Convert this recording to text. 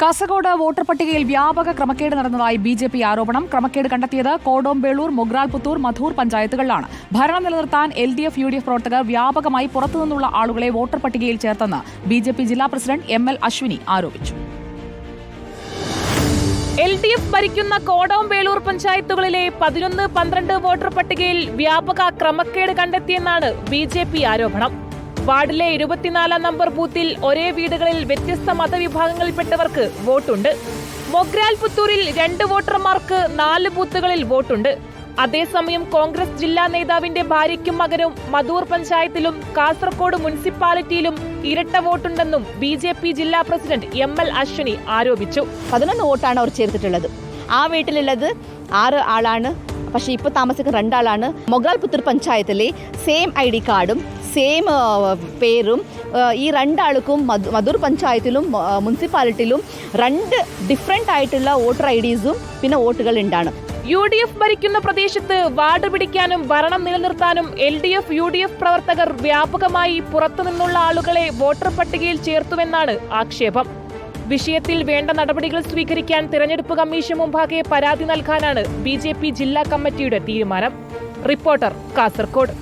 Kasaragod voter പട്ടികയിൽ വ്യാപക ക്രമക്കേട് നടന്നതായി ബി ജെ പി ആരോപണം. ക്രമക്കേട് കണ്ടെത്തിയത് കോടോംബേളൂർ മൊഗ്രാൽപുത്തൂർ മധൂർ പഞ്ചായത്തുകളിലാണ്. ഭരണം നിലനിർത്താൻ L D F U D F പ്രവർത്തകർ വ്യാപകമായി പുറത്തുനിന്നുള്ള ആളുകളെ വോട്ടർ പട്ടികയിൽ ചേർത്തെന്ന് ബി ജെ പി ജില്ലാ പ്രസിഡന്റ് എം എൽ അശ്വിനി ആരോപിച്ചു. എൽ ഡി എഫ് ഭരിക്കുന്ന കോടോംബേളൂർ പഞ്ചായത്തുകളിലെ പതിനൊന്ന് പന്ത്രണ്ട് വോട്ടർ പട്ടികയിൽ വ്യാപക ക്രമക്കേട് കണ്ടെത്തിയെന്നാണ് ബി ജെ പി ആരോപണം. വാർഡിലെ ഇരുപത്തിനാലാം നമ്പർ ബൂത്തിൽ ഒരേ വീടുകളിൽ വ്യത്യസ്ത മതവിഭാഗങ്ങളിൽപ്പെട്ടവർക്ക് വോട്ടുണ്ട്. മൊഗ്രാൽ പുത്തൂരിൽ രണ്ട് വോട്ടർമാർക്ക് നാല് ബൂത്തുകളിൽ വോട്ടുണ്ട്. അതേസമയം കോൺഗ്രസ് ജില്ലാ നേതാവിന്റെ ഭാര്യയ്ക്കും മകനും മധൂർ പഞ്ചായത്തിലും കാസർകോട് മുനിസിപ്പാലിറ്റിയിലും ഇരട്ട വോട്ടുണ്ടെന്നും ബി ജെ പി ജില്ലാ പ്രസിഡന്റ് എം എൽ അശ്വിനി ആരോപിച്ചു. പതിനൊന്ന് വോട്ടാണ് അവർ ചേർത്തിട്ടുള്ളത്. ആ വീട്ടിലുള്ളത് ആറ് ആളാണ്. പക്ഷേ ഇപ്പോൾ താമസിക്കുന്ന രണ്ടാളാണ്. മൊഗാൽ പുത്തൂർ പഞ്ചായത്തിലെ സെയിം ഐ ഡി കാർഡും സെയിം പേരും ഈ രണ്ടാൾക്കും മധു- മധൂർ പഞ്ചായത്തിലും മുനിസിപ്പാലിറ്റിയിലും രണ്ട് ഡിഫറെന്റ് ആയിട്ടുള്ള വോട്ടർ ഐ ഡീസും പിന്നെ വോട്ടുകൾ ഉണ്ടാണ്. യു ഡി എഫ് ഭരിക്കുന്ന പ്രദേശത്ത് വാർഡ് പിടിക്കാനും ഭരണം നിലനിർത്താനും L D F U D F പ്രവർത്തകർ വ്യാപകമായി പുറത്തുനിന്നുള്ള ആളുകളെ വോട്ടർ പട്ടികയിൽ ചേർത്തുവെന്നാണ് ആക്ഷേപം. വിഷയത്തിൽ വേണ്ട നടപടികൾ സ്വീകരിക്കാൻ തിരഞ്ഞെടുപ്പ് കമ്മീഷൻ മുമ്പാകെ പരാതി നൽകാനാണ് ബി ജില്ലാ കമ്മിറ്റിയുടെ തീരുമാനം. റിപ്പോർട്ടർ കാസർകോട്.